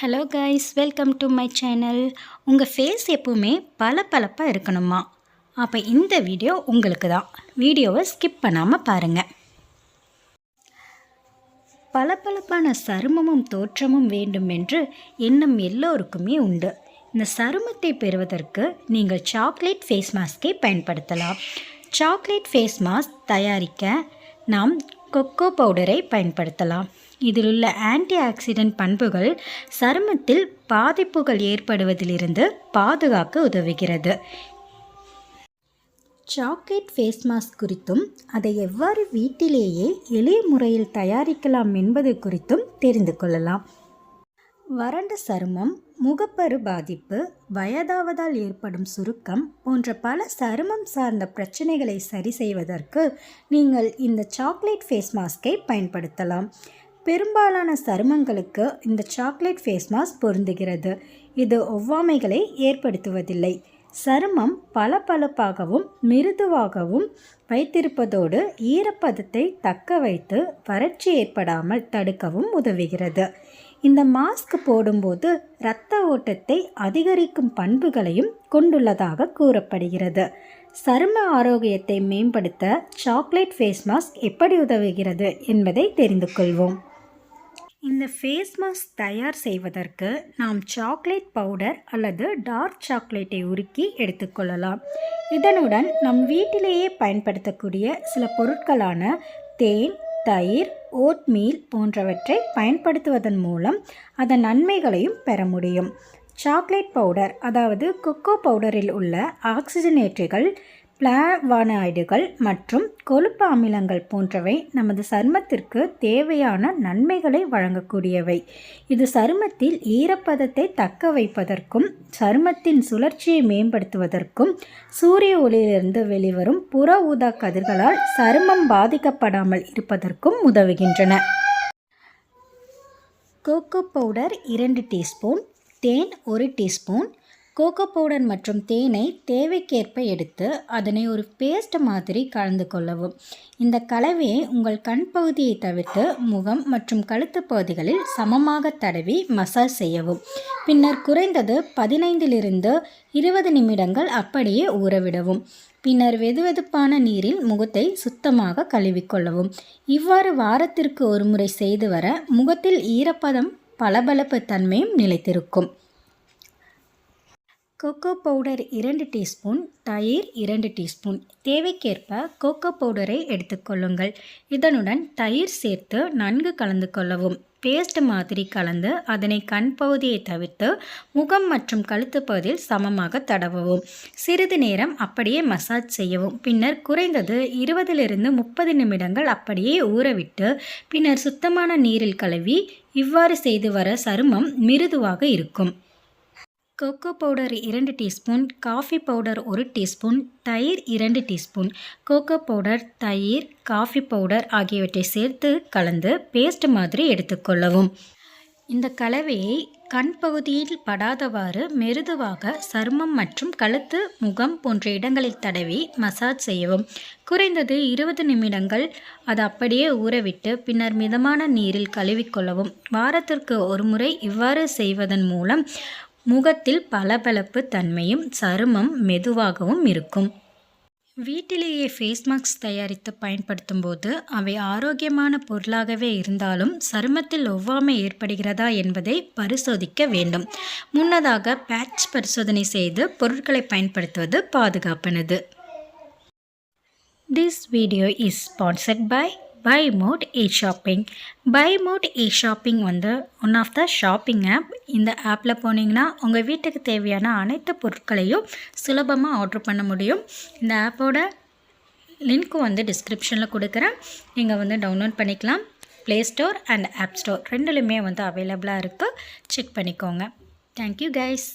Hello guys welcome to my channel உங்கள் face எப்பவுமே பளபளப்பாக இருக்கணுமா? அப்போ இந்த வீடியோ உங்களுக்கு தான் வீடியோவை ஸ்கிப் பண்ணாமல் பாருங்கள் பளபளப்பான சருமமும் தோற்றமும் வேண்டும் என்று எண்ணம் எல்லோருக்குமே உண்டு. இந்த சருமத்தை பெறுவதற்கு நீங்கள் சாக்லேட் ஃபேஸ் மாஸ்கை பயன்படுத்தலாம். சாக்லேட் ஃபேஸ் மாஸ்க் தயாரிக்க நாம் கொக்கோ பவுடரை பயன்படுத்தலாம். இதில் உள்ள ஆன்டி ஆக்சிடென்ட் பண்புகள் சருமத்தில் பாதிப்புகள் ஏற்படுவதிலிருந்து பாதுகாக்க உதவுகிறது. சாக்லேட் ஃபேஸ் மாஸ்க் குறித்தும் அதை எவ்வாறு வீட்டிலேயே எளிய முறையில் தயாரிக்கலாம் என்பது குறித்தும் தெரிந்து கொள்ளலாம். வறண்ட சருமம் முகப்பரு பாதிப்பு வயதாவதால் ஏற்படும் சுருக்கம் போன்ற பல சருமம் சார்ந்த பிரச்சனைகளை சரி செய்வதற்கு நீங்கள் இந்த சாக்லேட் ஃபேஸ் மாஸ்கை பயன்படுத்தலாம். பெரும்பாலான சருமங்களுக்கு இந்த சாக்லேட் ஃபேஸ் மாஸ்க் பொருந்துகிறது. இது ஒவ்வாமைகளை ஏற்படுத்துவதில்லை. சருமம் பளபளப்பாகவும் மிருதுவாகவும் வைத்திருப்பதோடு ஈரப்பதத்தை தக்க வைத்து வறட்சி ஏற்படாமல் தடுக்கவும் உதவுகிறது. இந்த மாஸ்க் போடும்போது இரத்த ஓட்டத்தை அதிகரிக்கும் பண்புகளையும் கொண்டுள்ளதாக கூறப்படுகிறது. சரும ஆரோக்கியத்தை மேம்படுத்த சாக்லேட் ஃபேஸ் மாஸ்க் எப்படி உதவுகிறது என்பதை தெரிந்து கொள்வோம். இந்த ஃபேஸ் மாஸ்க் தயார் செய்வதற்கு நாம் சாக்லேட் பவுடர் அல்லது டார்க் சாக்லேட்டை உருக்கி எடுத்துக்கொள்ளலாம் இதனுடன் நம் வீட்டிலேயே பயன்படுத்தக்கூடிய சில பொருட்களான தேன் தயிர் ஓட்மீல் போன்றவற்றை பயன்படுத்துவதன் மூலம் அதன் நன்மைகளையும் பெற முடியும். சாக்லேட் பவுடர் அதாவது கொக்கோ பவுடரில் உள்ள ஆக்சிஜனேற்றிகள் பிளாவானாய்டுகள் மற்றும் கொழுப்பு அமிலங்கள் போன்றவை நமது சருமத்திற்கு தேவையான நன்மைகளை வழங்கக்கூடியவை. இது சருமத்தில் ஈரப்பதத்தை தக்க வைப்பதற்கும் சருமத்தின் சுழற்சியை மேம்படுத்துவதற்கும் சூரிய ஒளியிலிருந்து வெளிவரும் புற ஊதா கதிர்களால் சருமம் பாதிக்கப்படாமல் இருப்பதற்கும் உதவுகின்றன. கோகோ பவுடர் இரண்டு டீஸ்பூன் தேன் ஒரு டீஸ்பூன் கோகோ பவுடர் மற்றும் தேனை தேவைக்கேற்ப எடுத்து அதனை ஒரு பேஸ்ட் மாதிரி கலந்து கொள்ளவும். இந்த கலவையை உங்கள் கண் பகுதியை தவிர்த்து முகம் மற்றும் கழுத்து பகுதிகளில் சமமாக தடவி மசாஜ் செய்யவும். பின்னர் குறைந்தது பதினைந்திலிருந்து இருபது நிமிடங்கள் அப்படியே ஊறவிடவும். பின்னர் வெதுவெதுப்பான நீரில் முகத்தை சுத்தமாக கழுவிக்கொள்ளவும். இவ்வாறு வாரத்திற்கு ஒரு முறை செய்து வர முகத்தில் ஈரப்பதம் பளபளப்பு தன்மையும் நிலைத்திருக்கும். கோகோ பவுடர் இரண்டு டீஸ்பூன் தயிர் இரண்டு டீஸ்பூன் தேவைக்கேற்ப கோகோ பவுடரை எடுத்துக்கொள்ளுங்கள் இதனுடன் தயிர் சேர்த்து நன்கு கலந்து கொள்ளவும். பேஸ்ட் மாதிரி கலந்து அதனை கண் பகுதியை தவிர்த்து முகம் மற்றும் கழுத்து பகுதியில் சமமாக தடவவும். சிறிது நேரம் அப்படியே மசாஜ் செய்யவும். பின்னர் குறைந்தது இருபதிலிருந்து முப்பது நிமிடங்கள் அப்படியே ஊறவிட்டு பின்னர் சுத்தமான நீரில் கழுவி இவ்வாறு செய்து வர சருமம் மிருதுவாக இருக்கும். கோகோ பவுடர் இரண்டு டீஸ்பூன் காஃபி பவுடர் ஒரு டீஸ்பூன் தயிர் இரண்டு டீஸ்பூன் கோகோ பவுடர் தயிர் காஃபி பவுடர் ஆகியவற்றை சேர்த்து கலந்து பேஸ்ட் மாதிரி எடுத்துக்கொள்ளவும் இந்த கலவையை கண் பகுதியில் படாதவாறு மெருதுவாக சருமம் மற்றும் கழுத்து முகம் போன்ற இடங்களில் தடவி மசாஜ் செய்யவும். குறைந்தது இருபது நிமிடங்கள் அது அப்படியே ஊறவிட்டு பின்னர் மிதமான நீரில் கழுவிக்கொள்ளவும் வாரத்திற்கு ஒரு முறை இவ்வாறு செய்வதன் மூலம் முகத்தில் பளபளப்பு தன்மையும் சருமம் மெதுவாகவும் இருக்கும். வீட்டிலேயே ஃபேஸ் மாஸ்க் தயாரித்து பயன்படுத்தும் போது அவை ஆரோக்கியமான பொருளாகவே இருந்தாலும் சருமத்தில் ஒவ்வாமை ஏற்படுகிறதா என்பதை பரிசோதிக்க வேண்டும். முன்னதாக பேட்ச் பரிசோதனை செய்து பொருட்களை பயன்படுத்துவது பாதுகாப்பானது. This video is sponsored by by mod e shopping by mod e shopping வந்து one of the shopping app இந்த ஆப்பில் போனீங்கன்னா உங்கள் வீட்டுக்கு தேவையான அனைத்து பொருட்களையும் சுலபமாக ஆர்டர் பண்ண முடியும். இந்த ஆப்போட லிங்க்கும் வந்து டிஸ்கிரிப்ஷனில் கொடுக்குறேன். நீங்கள் வந்து டவுன்லோட் பண்ணிக்கலாம். Play store and app store ரெண்டுலையுமே வந்து அவைலபிளாக இருக்குது செக் பண்ணிக்கோங்க. Thank you guys